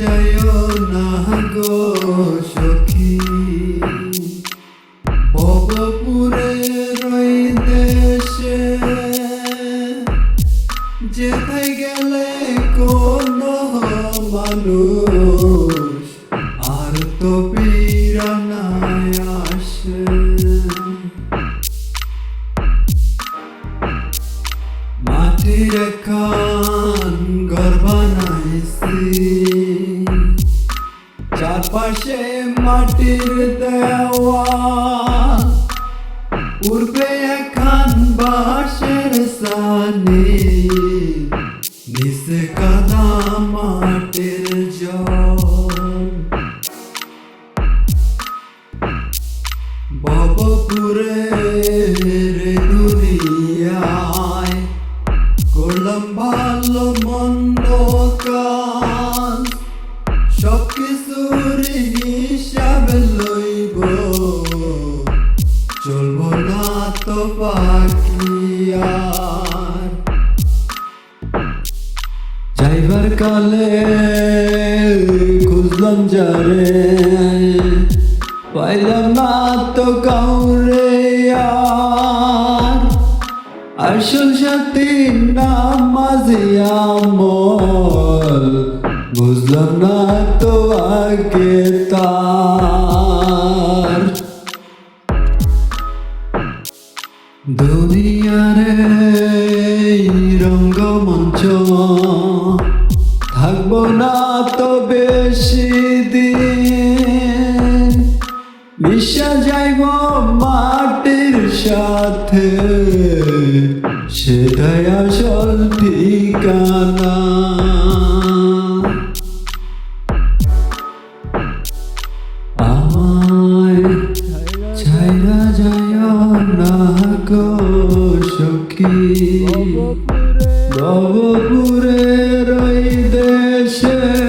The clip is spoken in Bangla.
যায় না গো সখী। ভবপুরে রই দেশে, যেথায় গেলে কোন মানুষ আর তো পীড়ানায় আসে। মাটির খান ঘর চারপাশে মাটির দেওয়া। পূর্বে এখান বাঁশের সানি। নিচে কাদা মাটির জল। বাবপুরে দুনিয়ায় করলাম ভালো আর যাইবার কালে খুঁজলাম যারে, পাইলাম না তো কাউরে আর। আসল সাথী নাম মাঝে আমল বুঝলাম না তো আগে তার। দুনিয়ারে রঙ্গমঞ্চ। থাকব না তো বেশি দিন। মিশা যাইব মাটির সাথে। সেটাই আসল ঠিকানা। নবপুরে রই দেশে।